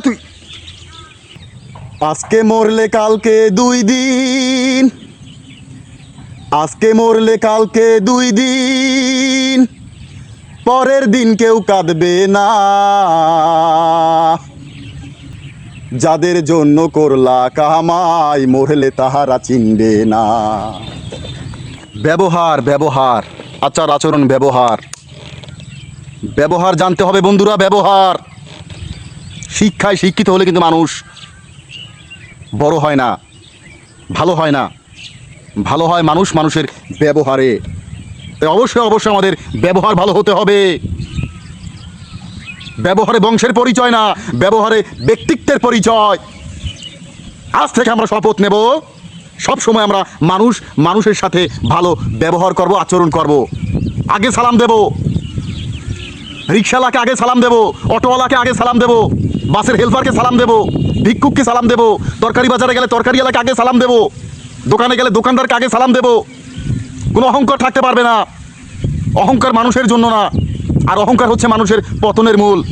তুই। আজকে মরলে কালকে দুই দিন। আজকে মরলে কালকে দুই দিন। পরের দিন কেউ কাঁদবে না। যাদের জন্য করলা কামাই মরলে তাহারা চিনবে না। ব্যবহার ব্যবহার আচার আচরণ ব্যবহার। ব্যবহার জানতে হবে বন্ধুরা, ব্যবহার। শিক্ষায় শিক্ষিত হলে কিন্তু মানুষ বড় হয় না, ভালো হয় না। ভালো হয় মানুষ মানুষের ব্যবহারে। অবশ্যই অবশ্যই আমাদের ব্যবহার ভালো হতে হবে। ব্যবহারে বংশের পরিচয় না, ব্যবহারে ব্যক্তিত্বের পরিচয়। আজ থেকে আমরা শপথ নেব। সব সময় আমরা মানুষ, মানুষের সাথে ভালো ব্যবহার করব, আচরণ করব। আগে সালাম দেব। রিক্সাওয়ালাকে আগে সালাম দেবো, অটোওয়ালাকে আগে সালাম দেবো, বাসের হেল্পারকে সালাম দেবো, ভিক্ষুককে সালাম দেবো, তরকারি বাজারে গেলে তরকারিওয়ালাকে আগে সালাম দেবো, দোকানে গেলে দোকানদারকে আগে সালাম দেবো। কোনো অহংকার থাকতে পারবে না। অহংকার মানুষের জন্য না। আর অহংকার হচ্ছে মানুষের পতনের মূল।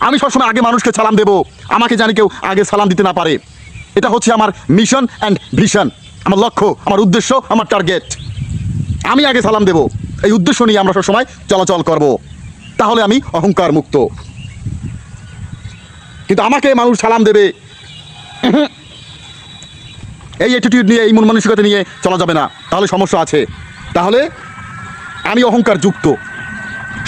আমি সবসময় আগে মানুষকে সালাম দেবো। আমাকে জানি কেউ আগে সালাম দিতে না পারে। এটা হচ্ছে আমার মিশন অ্যান্ড ভিশন আমার লক্ষ্য, আমার উদ্দেশ্য, আমার টার্গেট আমি আগে সালাম দেব। এই উদ্দেশ্য নিয়ে আমরা সবসময় চলাচল করব। তাহলে আমি অহংকার মুক্ত কিন্তু আমাকে মানুষ সালাম দেবে। এই অ্যাটিটিউড নিয়ে, এই মন মানসিকতা নিয়ে চলা যাবে না। তাহলে সমস্যা আছে। তাহলে আমি অহংকার যুক্ত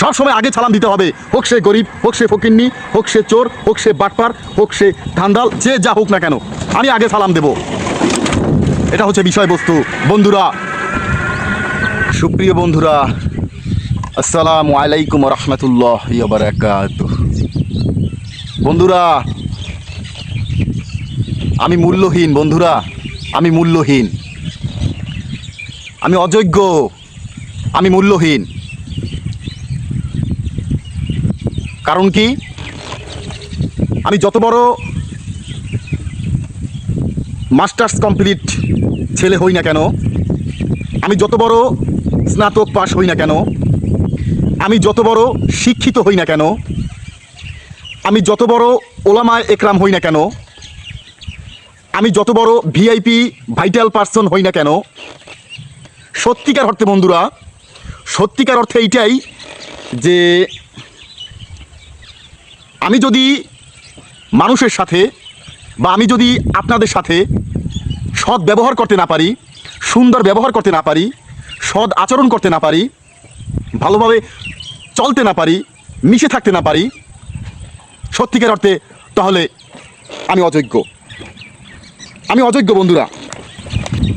সবসময় আগে সালাম দিতে হবে। হোক সে গরিব, হোক সে ফকিন্নি, হোক সে চোর, হোক সে বাটপার, হোক সে ধান্দাল, যে যা হোক না কেন, আমি আগে সালাম দেব। এটা হচ্ছে বিষয়বস্তু। বন্ধুরা, সুপ্রিয় বন্ধুরা আসসালামু আলাইকুম রহমতুল্লাহ বারাকাত। বন্ধুরা, আমি মূল্যহীন, বন্ধুরা, আমি মূল্যহীন। আমি অযোগ্য, আমি মূল্যহীন। কারণ কি? আমি যত বড় মাস্টার্স কমপ্লিট ছেলে হই না কেন, আমি যত বড় স্নাতক পাশ হই না কেন আমি যত বড় শিক্ষিত হই না কেন, আমি যত বড় ওলামায় একরাম হই না কেন, আমি যত বড় ভিআইপি ভাইটাল পার্সন হই না কেন, সত্যিকার অর্থে বন্ধুরা, সত্যিকার অর্থে এইটাই যে আমি যদি মানুষের সাথে বা আমি যদি আপনাদের সাথে সৎ ব্যবহার করতে না পারি, সুন্দর ব্যবহার করতে না পারি, সৎ আচরণ করতে না পারি, ভালোভাবে চলতে না পারি, মিশে থাকতে না পারি, সত্যিকার অর্থে তাহলে আমি অযোগ্য। আমি অযোগ্য, বন্ধুরা।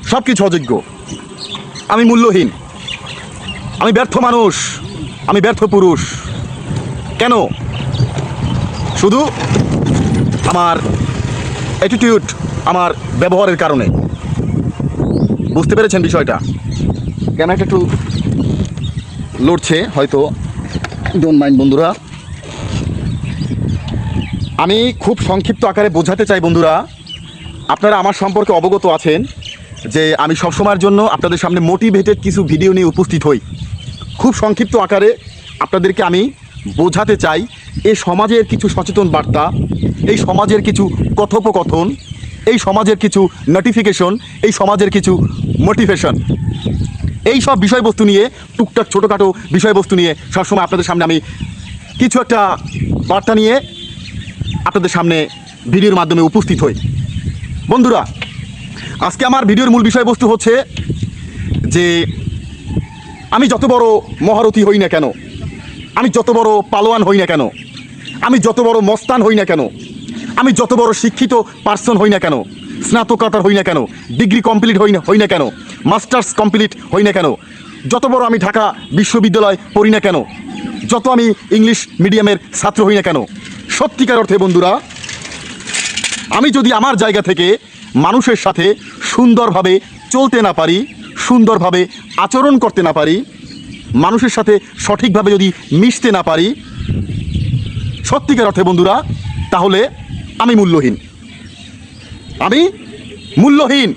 সব কিছু অযোগ্য। আমি মূল্যহীন। আমি ব্যর্থ মানুষ। আমি ব্যর্থ পুরুষ। কেন? শুধু আমার অ্যাটিটিউড আমার ব্যবহারের কারণে। বুঝতে পেরেছেন বিষয়টা? ক্যামেরাটা একটু লড়ছে, হয়তো ডোন্ট মাইন্ড বন্ধুরা। আমি খুব সংক্ষিপ্ত আকারে বোঝাতে চাই, বন্ধুরা। আপনারা আমার সম্পর্কে অবগত আছেন যে আমি সবসময়ের জন্য আপনাদের সামনে মোটিভেটেড কিছু ভিডিও নিয়ে উপস্থিত হই। খুব সংক্ষিপ্ত আকারে আপনাদেরকে আমি বোঝাতে চাই এই সমাজের কিছু সচেতন বার্তা, এই সমাজের কিছু কথোপকথন, এই সমাজের কিছু নোটিফিকেশন এই সমাজের কিছু মোটিভেশন এই সব বিষয়বস্তু নিয়ে, টুকটাক ছোটোখাটো বিষয়বস্তু নিয়ে সবসময় আপনাদের সামনে আমি কিছু একটা বার্তা নিয়ে আপনাদের সামনে ভিডিওর মাধ্যমে উপস্থিত হই। বন্ধুরা, আজকে আমার ভিডিওর মূল বিষয়বস্তু হচ্ছে যে আমি যত বড় মহারথী হই না কেন, আমি যত বড় পালোয়ান হই না কেন, আমি যত বড় মস্তান হই না কেন, আমি যত বড় শিক্ষিত পার্সন হই না কেন স্নাতকতার হই না কেন? ডিগ্রি কমপ্লিট হই না হই না কেন? মাস্টার্স কমপ্লিট হই না কেন? যত বড় আমি ঢাকা বিশ্ববিদ্যালয় পড়ি না কেন? যত আমি ইংলিশ মিডিয়ামের ছাত্র হই না কেন? সত্যিকার অর্থে বন্ধুরা, আমি যদি আমার জায়গা থেকে মানুষের সাথে সুন্দরভাবে চলতে না পারি, সুন্দরভাবে আচরণ করতে না পারি, মানুষের সাথে সঠিকভাবে যদি মিশতে না পারি, সত্যিকার অর্থে বন্ধুরা, তাহলে আমি মূল্যহীন। আমি মূল্যহীন।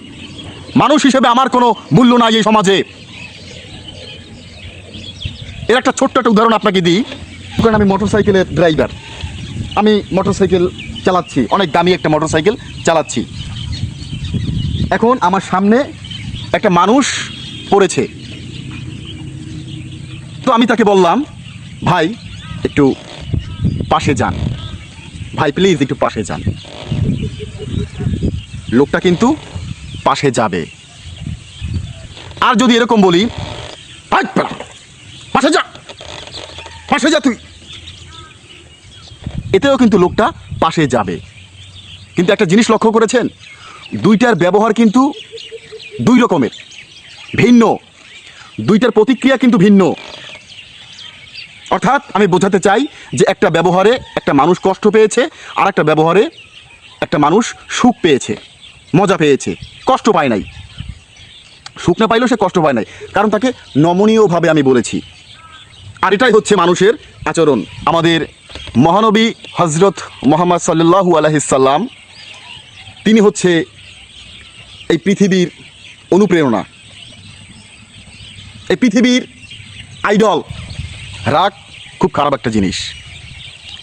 মানুষ হিসেবে আমার কোনো মূল্য নাই এই সমাজে। এর একটা ছোট্ট একটা উদাহরণ আপনাকে দিই। কারণ আমি মোটরসাইকেলের ড্রাইভার আমি মোটরসাইকেল চালাচ্ছি, অনেক দামি একটা মোটরসাইকেল চালাচ্ছি। এখন আমার সামনে একটা মানুষ পড়েছে। তো আমি তাকে বললাম, ভাই, একটু পাশে যান। ভাই প্লিজ একটু পাশে যান। লোকটা কিন্তু পাশে যাবে। আর যদি এরকম বলি "হাই, পেলা, পাশে যা পাশে যা তুই। এতেও কিন্তু লোকটা পাশে যাবে। কিন্তু একটা জিনিস লক্ষ্য করেছেন দুইটার ব্যবহার কিন্তু দুই রকমের ভিন্ন। দুইটার প্রতিক্রিয়া কিন্তু ভিন্ন। অর্থাৎ আমি বোঝাতে চাই যে একটা ব্যবহারে একটা মানুষ কষ্ট পেয়েছে আর একটা ব্যবহারে একটা মানুষ সুখ পেয়েছে। মজা পেয়েছে। কষ্ট পায় নাই। সুখ না পাইলেও সে কষ্ট পায় নাই। কারণ তাকে নমনীয়ভাবে আমি বলেছি। আর এটাই হচ্ছে মানুষের আচরণ। আমাদের মহানবী হজরত মোহাম্মদ সাল্লু আলহিসাল্লাম তিনি হচ্ছে এই পৃথিবীর অনুপ্রেরণা। এই পৃথিবীর আইডল। রাগ খুব খারাপ একটা জিনিস।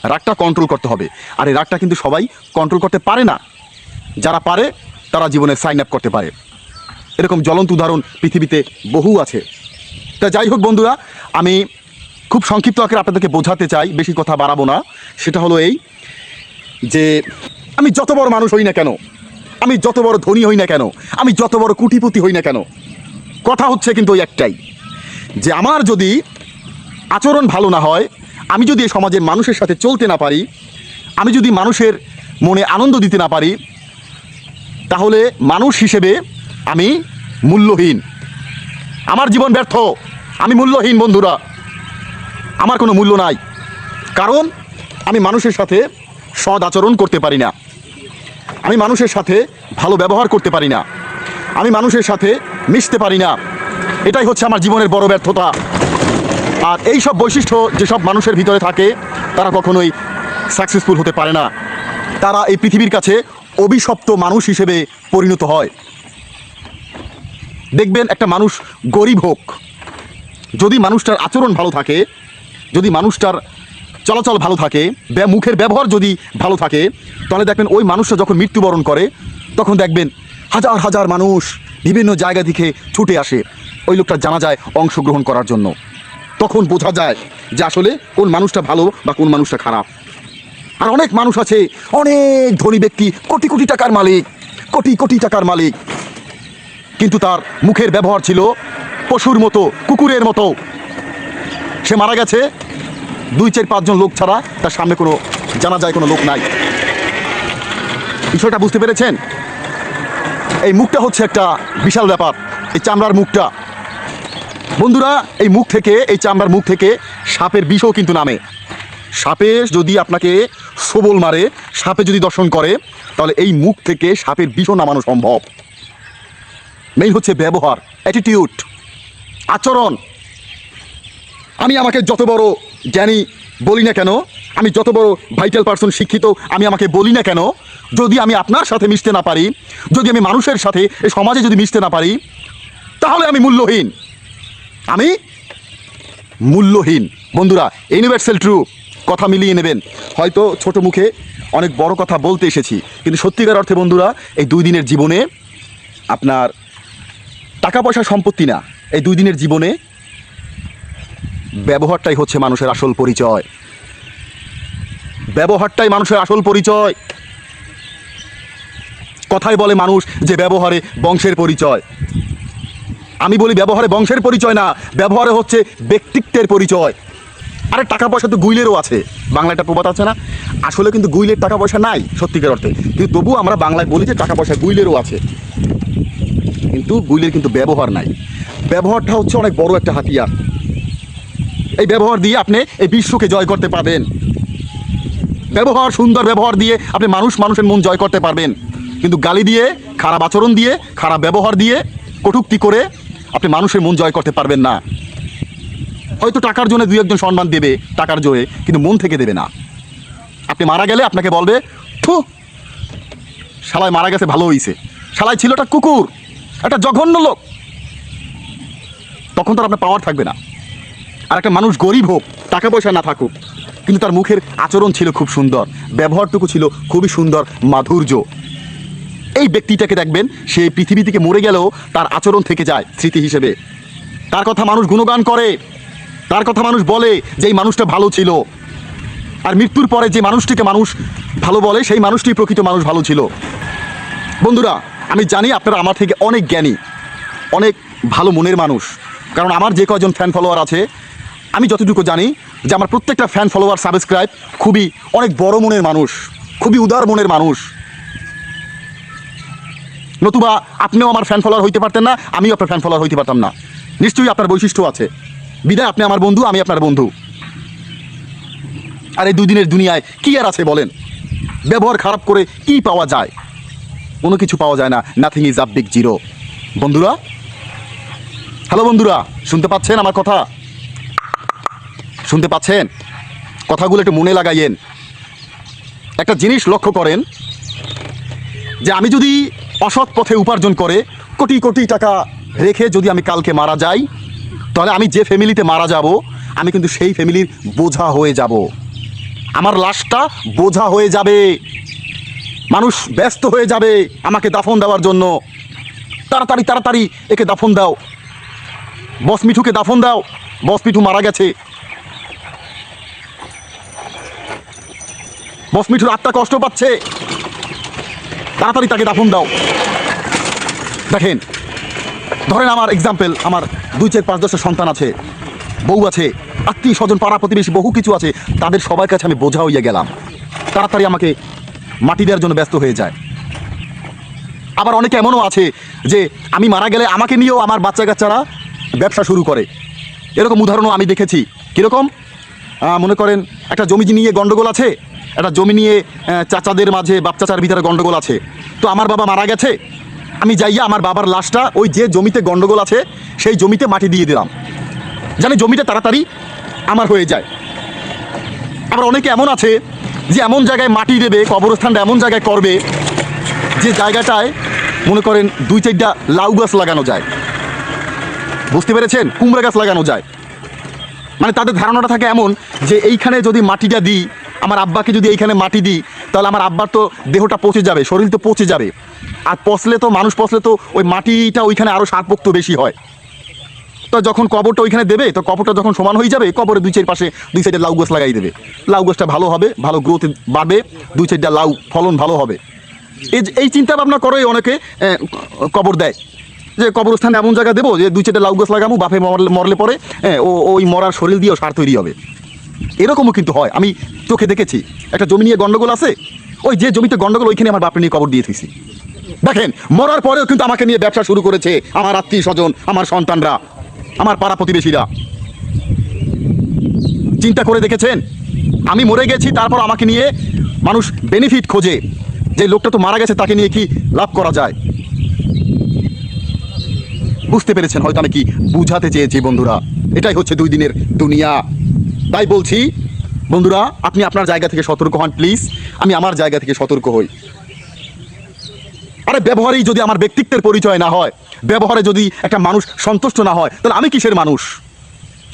রাগটা কন্ট্রোল করতে হবে। আর এই রাগটা কিন্তু সবাই কন্ট্রোল করতে পারে না। যারা পারে তারা জীবনে সাইন আপ করতে পারে। এরকম জ্বলন্ত উদাহরণ পৃথিবীতে বহু আছে। তা যাই হোক বন্ধুরা, আমি খুব সংক্ষিপ্ত আকারে আপনাদেরকে বোঝাতে চাই, বেশি কথা বাড়াবো না। সেটা হলো এই যে, আমি যত বড় মানুষ হই না কেন, আমি যত বড় ধনী হই না কেন, আমি যত বড় কুটিপতি হই না কেন, কথা হচ্ছে কিন্তু ওই একটাই, যে আমার যদি আচরণ ভালো না হয়, আমি যদি সমাজের মানুষের সাথে চলতে না পারি, আমি যদি মানুষের মনে আনন্দ দিতে না পারি তাহলে মানুষ হিসেবে আমি মূল্যহীন। আমার জীবন ব্যর্থ। আমি মূল্যহীন, বন্ধুরা। আমার কোনো মূল্য নাই। কারণ আমি মানুষের সাথে সৎ আচরণ করতে পারি না। আমি মানুষের সাথে ভালো ব্যবহার করতে পারি না। আমি মানুষের সাথে মিশতে পারি না। এটাই হচ্ছে আমার জীবনের বড় ব্যর্থতা। আর এই সব বৈশিষ্ট্য যেসব মানুষের ভিতরে থাকে, তারা কখনোই সাকসেসফুল হতে পারে না। তারা এই পৃথিবীর কাছে অভিশপ্ত মানুষ হিসেবে পরিণত হয়। দেখবেন একটা মানুষ গরিব হোক, যদি মানুষটার আচরণ ভালো থাকে, যদি মানুষটার চলাচল ভালো থাকে মুখের ব্যবহার যদি ভালো থাকে, তাহলে দেখবেন ওই মানুষটা যখন মৃত্যুবরণ করে, তখন দেখবেন হাজার হাজার মানুষ বিভিন্ন জায়গা থেকে ছুটে আসে, ওই লোকটা জানা যায় অংশগ্রহণ করার জন্য। তখন বোঝা যায় যে আসলে কোন মানুষটা ভালো বা কোন মানুষটা খারাপ। আর অনেক মানুষ আছে, অনেক ধনী ব্যক্তি, কোটি কোটি টাকার মালিক, কোটি কোটি টাকার মালিক। কিন্তু তার মুখের ব্যবহার ছিল পশুর মতো, কুকুরের মতো। সে মারা গেছে। দুই, চার পাঁচজন লোক ছাড়া তার সামনে কোনো জানা যায় কোনো লোক নাই। বিষয়টা বুঝতে পেরেছেন? এই মুখটা হচ্ছে একটা বিশাল ব্যাপার, এই চামড়ার মুখটা। বন্ধুরা, এই মুখ থেকে, এই চামড়ার মুখ থেকে সাপের বিষও কিন্তু নামে। সাপে যদি আপনাকে সবল মারে, সাপে যদি দর্শন করে, তাহলে এই মুখ থেকে সাপের বিষও নামানো সম্ভব। মেইন হচ্ছে ব্যবহার অ্যাটিটিউড আচরণ। আমি আমাকে যত বড় জ্ঞানী বলি না কেন, আমি যত বড় ভাইটাল পার্সন শিক্ষিত, আমি আমাকে বলি না কেন, যদি আমি আপনার সাথে মিশতে না পারি, যদি আমি মানুষের সাথে এই সমাজে যদি মিশতে না পারি, তাহলে আমি মূল্যহীন। আমি মূল্যহীন। বন্ধুরা ইউনিভার্সাল ট্রু কথা মিলিয়ে নেবেন। হয়তো ছোট মুখে অনেক বড় কথা বলতে এসেছি। কিন্তু সত্যিকার অর্থে বন্ধুরা, এই দুই দিনের জীবনে আপনার টাকা পয়সা সম্পত্তি না, এই দুই দিনের জীবনে ব্যবহারটাই হচ্ছে মানুষের আসল পরিচয়। ব্যবহারটাই মানুষের আসল পরিচয়। কথায় বলে মানুষ যে ব্যবহারে বংশের পরিচয়। আমি বলি ব্যবহারে বংশের পরিচয় না, ব্যবহারে হচ্ছে ব্যক্তিত্বের পরিচয়। আরে টাকা পয়সা তো গুইলেরও আছে। বাংলায় একটা প্রবাদ আছে না? আসলে কিন্তু গুইলের টাকা পয়সা নাই, সত্যিকার অর্থে। কিন্তু তবু আমরা বাংলায় বলি যে টাকা পয়সা গুইলেরও আছে। কিন্তু গুইলের কিন্তু ব্যবহার নাই। ব্যবহারটা হচ্ছে অনেক বড় একটা হাতিয়ার। এই ব্যবহার দিয়ে আপনি এই বিশ্বকে জয় করতে পারবেন। ব্যবহার, সুন্দর ব্যবহার দিয়ে আপনি মানুষ, মানুষের মন জয় করতে পারবেন। কিন্তু গালি দিয়ে, খারাপ আচরণ দিয়ে, খারাপ ব্যবহার দিয়ে, কটুক্তি করে আপনি মানুষের মন জয় করতে পারবেন না। হয়তো টাকার জন্য দুই একজন সম্মান দেবে, টাকার জোরে, কিন্তু মন থেকে দেবে না। আপনি মারা গেলে আপনাকে বলবে, থু শালায় মারা গেছে, ভালো হইছে। শালায় ছিল একটা কুকুর, একটা জঘন্য লোক। তখন তো আর আপনার পাওয়ার থাকবে না। আর একটা মানুষ গরিব হোক, টাকা পয়সা না থাকুক, কিন্তু তার মুখের আচরণ ছিল খুব সুন্দর। ব্যবহারটুকু ছিল খুবই সুন্দর, মাধুর্য। এই ব্যক্তিটাকে দেখবেন, সে পৃথিবী থেকে মরে গেলেও তার আচরণ থেকে যায় স্মৃতি হিসেবে। তার কথা মানুষ গুণগান করে। তার কথা মানুষ বলে যে এই মানুষটা ভালো ছিল। আর মৃত্যুর পরে যে মানুষটিকে মানুষ ভালো বলে, সেই মানুষটি প্রকৃত মানুষ ভালো ছিল। বন্ধুরা, আমি জানি আপনারা আমার থেকে অনেক জ্ঞানী, অনেক ভালো মনের মানুষ। কারণ আমার যে কয়জন ফ্যান ফলোয়ার আছে, আমি যতটুকু জানি যে আমার প্রত্যেকটা ফ্যান ফলোয়ার সাবস্ক্রাইব খুবই অনেক বড় মনের মানুষ, খুবই উদার মনের মানুষ। নতুবা আপনিও আমার ফ্যান ফলোয়ার হইতে পারতেন না, আমিও আপনার ফ্যান ফলোয়ার হইতে পারতাম না। নিশ্চয়ই আপনার বৈশিষ্ট্য আছে। বিদায়, আপনি আমার বন্ধু, আমি আপনার বন্ধু। আর এই দুদিনের দুনিয়ায় কি আর আছে বলেন? ব্যবহার খারাপ করে কি পাওয়া যায়? কোনো কিছু পাওয়া যায় না। নাথিং ইজ আ জিরো বন্ধুরা? হ্যালো বন্ধুরা, শুনতে পাচ্ছেন আমার কথা? শুনতে পাচ্ছেন? কথাগুলো একটু মনে লাগাইয়েন। একটা জিনিস লক্ষ্য করেন, যে আমি যদি অসৎ পথে উপার্জন করে কোটি কোটি টাকা রেখে যদি আমি কালকে মারা যাই তাহলে আমি যে ফ্যামিলিতে মারা যাব, আমি কিন্তু সেই ফ্যামিলির বোঝা হয়ে যাব। আমার লাশটা বোঝা হয়ে যাবে। মানুষ ব্যস্ত হয়ে যাবে আমাকে দাফন দেওয়ার জন্য। তাড়াতাড়ি তাড়াতাড়ি একে দাফন দাও। বস মিঠুকে দাফন দাও। বস মিঠু মারা গেছে। বস মিঠুর আত্মা কষ্ট পাচ্ছে। তাড়াতাড়ি তাকে দাফন দাও। দেখেন ধরেন আমার এক্সাম্পল আমার দুই চার পাঁচ দশটা সন্তান আছে, বউ আছে, আত্মীয় স্বজন, পাড়া প্রতিবেশী, বহু কিছু আছে, তাদের সবার কাছে আমি বোঝা হইয়া গেলাম। তাড়াতাড়ি আমাকে মাটি দেওয়ার জন্য ব্যস্ত হয়ে যায়। আবার অনেকে এমনও আছে যে আমি মারা গেলে আমাকে নিয়েও আমার বাচ্চা কাচ্চারা ব্যবসা শুরু করে। এরকম উদাহরণও আমি দেখেছি। কীরকম? মনে করেন একটা জমি নিয়ে গন্ডগোল আছে, একটা জমি নিয়ে চাচাদের মাঝে বাপ চাচার ভিতরে গণ্ডগোল আছে। তো আমার বাবা মারা গেছে আমি যাইয়া আমার বাবার লাশটা ওই যে জমিতে গন্ডগোল আছে, সেই জমিতে মাটি দিয়ে দিলাম। জানি জমিটা তাড়াতাড়ি আমার হয়ে যায়। আবার অনেকে এমন আছে যে এমন জায়গায় মাটি দেবে, কবরস্থানটা এমন জায়গায় করবে যে জায়গাটায় মনে করেন দুই চারটা লাউ গাছ লাগানো যায়। বুঝতে পেরেছেন? কুমড়া গাছ লাগানো যায়। মানে তাদের ধারণাটা থাকে এমন যে এইখানে যদি মাটিটা দিই, আমার আব্বাকে যদি এইখানে মাটি দিই, তাহলে আমার আব্বার তো দেহটা পচে যাবে, শরীর তো পচে যাবে। আর পচলে তো, মানুষ পচলে তো ওই মাটিটা ওইখানে আরও সারপোক্ত বেশি হয়। তো যখন কবরটা ওইখানে দেবে, তো কবরটা যখন সমান হয়ে যাবে কবরে দুই চার পাশে দুই সাইডে লাউ গাছ লাগাই দেবে। লাউ গাছটা ভালো হবে, ভালো গ্রোথ বাড়বে, দুই চারটা লাউ ফলন ভালো হবে। এই এই চিন্তা ভাবনা করে অনেকে কবর দেয়। যে কবরস্থানে এমন জায়গা দেবো যে দুই চারটা লাউ গাছ লাগাবো, বাপে মরলে মরলে পরে ও, ওই মরার শরীর দিয়েও সার তৈরি হবে। এরকমও কিন্তু হয়, আমি চোখে দেখেছি। একটা জমি নিয়ে গন্ডগোল আছে, ওই যে জমিতে গন্ডগোল, ওইখানে আমার বাপে নিয়ে কবর দিয়ে থুইছি। দেখেন, মরার পরেও কিন্তু আমাকে নিয়ে ব্যবসা শুরু করেছে আমার আত্মীয় স্বজন, আমার সন্তানরা, আমার পাড়া প্রতিবেশীরা। চিন্তা করে দেখেছেন? আমি মরে গেছি, তারপর আমাকে নিয়ে মানুষ বেনিফিট খোঁজে। যে লোকটা তো মারা গেছে, তাকে নিয়ে কি লাভ করা যায়? বুঝতে পেরেছেন হয়তো আমি কি বুঝাতে চেয়েছি বন্ধুরা। এটাই হচ্ছে দুই দিনের দুনিয়া। তাই বলছি, বন্ধুরা, আপনি আপনার জায়গা থেকে সতর্ক হন, প্লিজ। আমি আমার জায়গা থেকে সতর্ক হই। আরে ব্যবহারেই যদি আমার ব্যক্তিত্বের পরিচয় না হয়, ব্যবহারে যদি একটা মানুষ সন্তুষ্ট না হয়, তাহলে আমি কিসের মানুষ?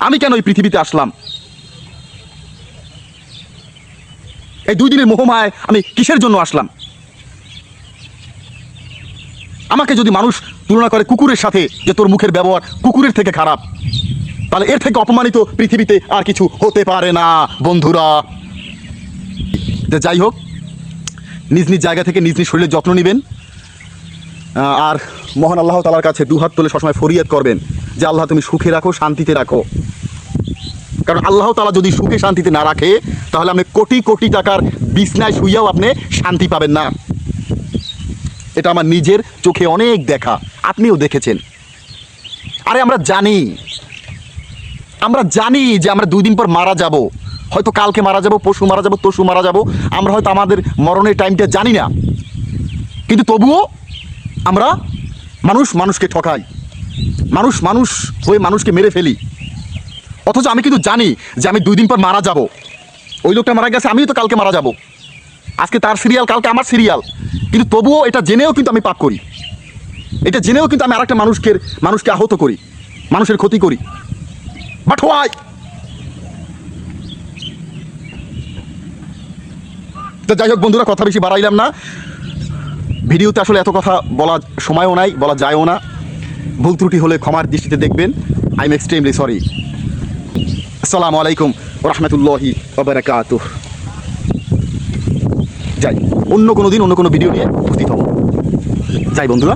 আমি কেন এই পৃথিবীতে আসলাম? এই দুই দিনের মোহমায় আমি কিসের জন্য আসলাম? আমাকে যদি মানুষ তুলনা করে কুকুরের সাথে যে তোর মুখের ব্যবহার কুকুরের থেকে খারাপ, তাহলে এর থেকে অপমানিত পৃথিবীতে আর কিছু হতে পারে না, বন্ধুরা। যাই হোক, নিজ নিজ জায়গা থেকে নিজ নিজ শরীরের যত্ন নেবেন। আর মহান আল্লাহ তালার কাছে দুহাত তুলে সবসময় ফরিয়াদ করবেন যে আল্লাহ তুমি সুখে রাখো, শান্তিতে রাখো। কারণ আল্লাহ তালা যদি সুখে শান্তিতে না রাখে, তাহলে আপনি কোটি কোটি টাকার বিছনায় শুইয়াও আপনি শান্তি পাবেন না। এটা আমার নিজের চোখে অনেক দেখা। আপনিও দেখেছেন। আরে আমরা জানি আমরা জানি যে আমরা দুই দিন পর মারা যাব। হয়তো কালকে মারা যাব পশু মারা যাব তসু মারা যাব। আমরা হয়তো আমাদের মরণের টাইমটা জানি না। কিন্তু তবুও আমরা মানুষ মানুষকে ঠকাই। মানুষ মানুষ হয়ে মানুষকে মেরে ফেলি। অথচ আমি কিন্তু জানি যে আমি দুই দিন পর মারা যাব। ওই লোকটা মারা গেছে, আমিও তো কালকে মারা যাব। আজকে তার সিরিয়াল কালকে আমার সিরিয়াল কিন্তু তবুও এটা জেনেও কিন্তু আমি পাপ করি। এটা জেনেও কিন্তু আমি আরেকটা মানুষকে মানুষকে আহত করি, মানুষের ক্ষতি করি। বাট হোয়াই তো যাই হোক বন্ধুরা, কথা বেশি বাড়াইলাম না। ভিডিওতে আসলে এত কথা বলা সময়ও নাই, বলা যায়ও না। ভুল ত্রুটি হলে ক্ষমার দৃষ্টিতে দেখবেন। আই এম এক্সট্রিমলি সরি আসসালামু আলাইকুম রহমতুল্লাহি ওবরাকাত যাই, অন্য কোনো দিন, অন্য কোনো ভিডিও নিয়ে উপস্থিত হব। যাই বন্ধুরা